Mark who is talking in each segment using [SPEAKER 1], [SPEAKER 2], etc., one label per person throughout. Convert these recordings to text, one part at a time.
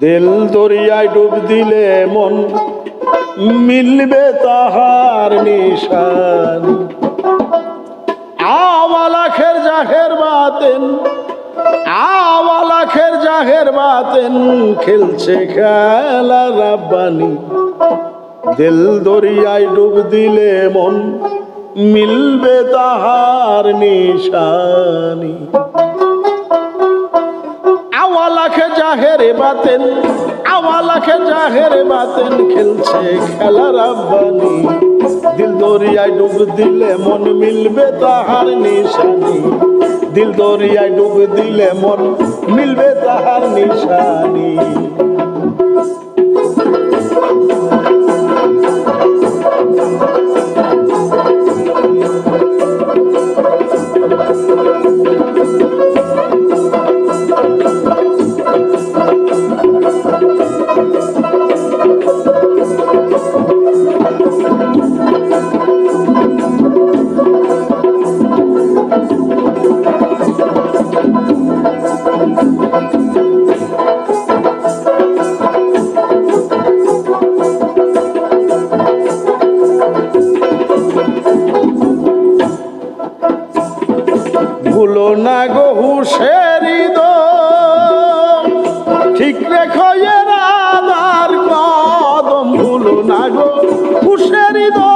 [SPEAKER 1] দিল দরিয়ায় ডুব দিলে মন মিলবে তাহার নিশান। আওয়ালাখের জাহের বাতেন আওয়ালাখের জাহের বাতেন, খেলছে খেলা রাব্বানি। দিল দরিয়ায় ডুব দিলে মন মিলবে তাহার নিশানি। আওয়ালাখে জাহেরে বাতেন আওয়ালাখে জাহেরে বাতেন খেলছে খেলার রাব্বানি দিল দরিয়ায় ডুব দিলে মন মিলবে তাহার নিশানি। দিল দরিয়ায় ডুব দিলে মন মিলবে তাহার নিশানি। ঠিক রেখো এ রাধার কদম, ভুলো না গো হুশেরি দো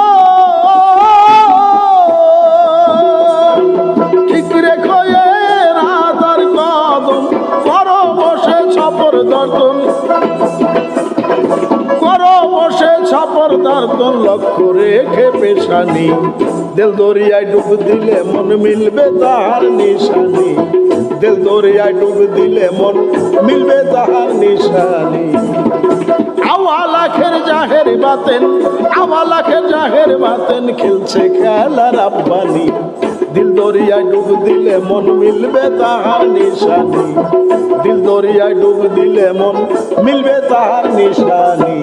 [SPEAKER 1] ঠিক রেখো এ রাধার কদম, করো বসে ছপর দর্দন। করো বসে ছাপর দার্দন, লক্ষ্য রেখে পেশানি। দিল দরিয়ায় ডুব দিলে মন মিলবে তাহার নিশানি। দিল দরিয়ায় ডুব দিলে মন মিলবে তাহার নিশানি। আওয়ালাখের জাহের বাতেন আওয়ালাখের জাহের বাতেন খেলছে খেলার আব্বানি। দিল দরিয়ায় ডুব দিলে মন মিলবে তাহার নিশানি। দিল দরিয়ায় ডুব দিলে মন মিলবে তাহার নিশানি।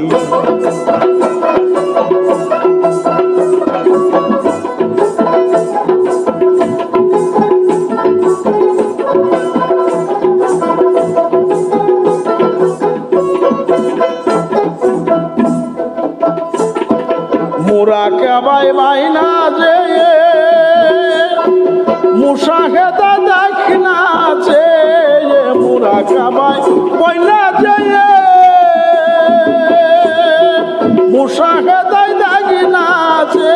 [SPEAKER 1] মোরা কাবাই বাইনা যে মুসাহেদা দেখ না যে মোরা কাবাই বাইনা যে মুসাহেদাই দেখ না যে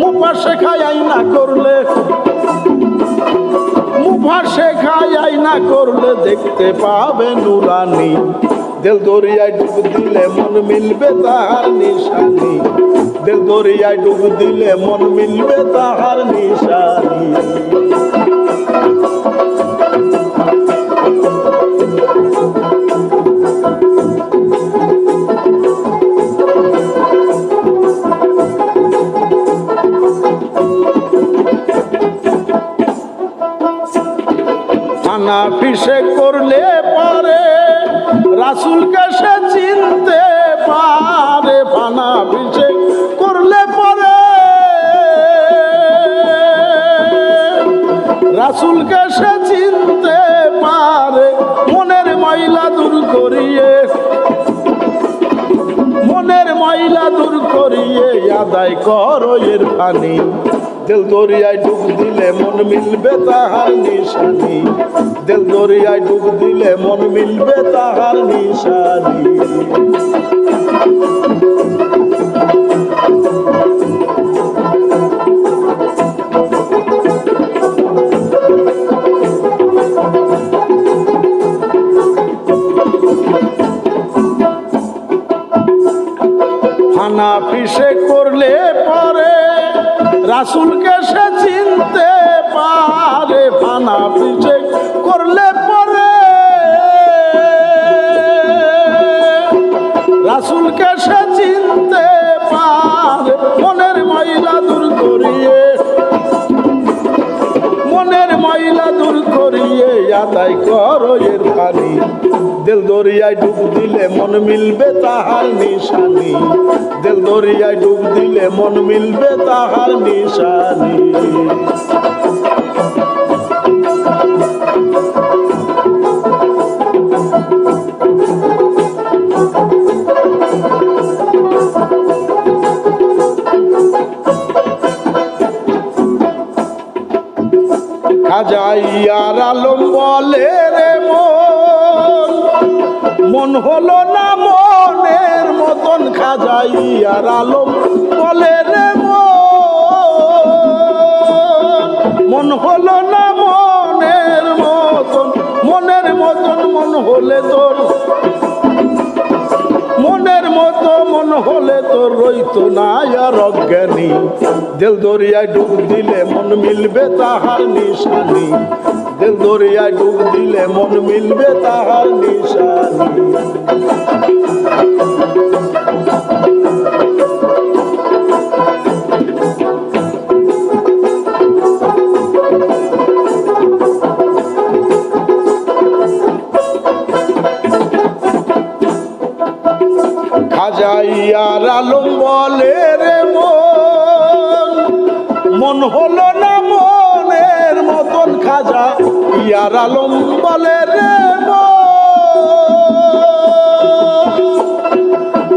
[SPEAKER 1] মুপা শেখাই না করলে, মুফা শেখাই না করলে দেখতে পাবে নুরানি। দিল দরিয়ায় ডুব দিলে মন মিলবে তাহার নিশানি। দিল দরিয়ায় ডুব দিলে মন মিলবে তাহার নিশানি। থানা ফিসে করলে রাসুলকে সে চিনতে পারে ফানা ফিসে করলে পারে। রাসুলকে সে চিনতে পারে, মনের ময়লা দূর করিয়ে। মনের ময়লা দূর করিয়ে আদায় করো এর পানি দিল দরিয়ায় ডুব দিলে মন মিলবে তাহার নিশানি। দিল দরিয়ায় ডুব দিলে মন মিলবে তাহার নিশানি। রাসুলকে সে আদায় করো এর পানি দিল দরিয়ায় ডুব দিলে মন মিলবে তাহার নিশানি। দেল দরিয়ায় ডুব দিলে মন মিলবে তাহার নিশানি। খাজাইয়ার আলম বলে রে মন। মন হলো না মনের মতন খাজাইয়ার আলম বলে রে মন। মন হলো না মনের মতন মনের মতন মন হলে তোর মনের মতো মন হলে তো রইত না আর অজ্ঞানী। দিল দরিয়ায় ডুব দিলে মন মিলবে তাহার নিশানি। দেল দরিয়ায় ডুব দিলে মন মিলবে তাহার নিশানি। খাজাইয়ার আলম বলে রে মন। মন হলো না মনের মতন খাজা, ইয়ার আলম বলে রে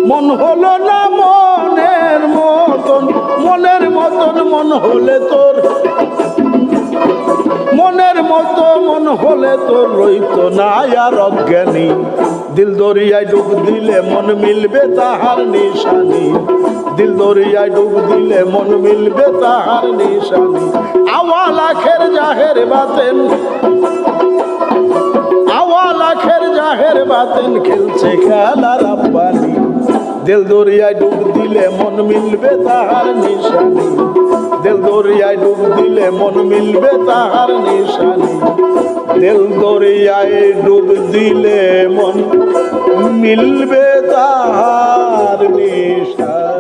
[SPEAKER 1] মন হলো না মনের মতন মনের মতন মন হলে তোর। মনের মতো মন হলে তোর রইত না আর অজ্ঞানী। দিল দরিয়ায় ডুব দিলে মন মিলবে তাহার নিশানি। দিল দরিয়ায় ডুব দিলে মন মিলবে তাহার নিশানি। আওয়াল আখের জাহের বাতেন, আওয়াল আখের জাহের বাতেন খেলছে খেলা রাব্বানি দিল দরিয়ায় ডুব দিলে মন মিলবে তাহার নিশানি। দিল দরিয়ায় ডুব দিলে মন মিলবে তাহার নিশানি। দিল দরিয়ায় ডুব দিলে মন মিলবে তাহার নিশানি।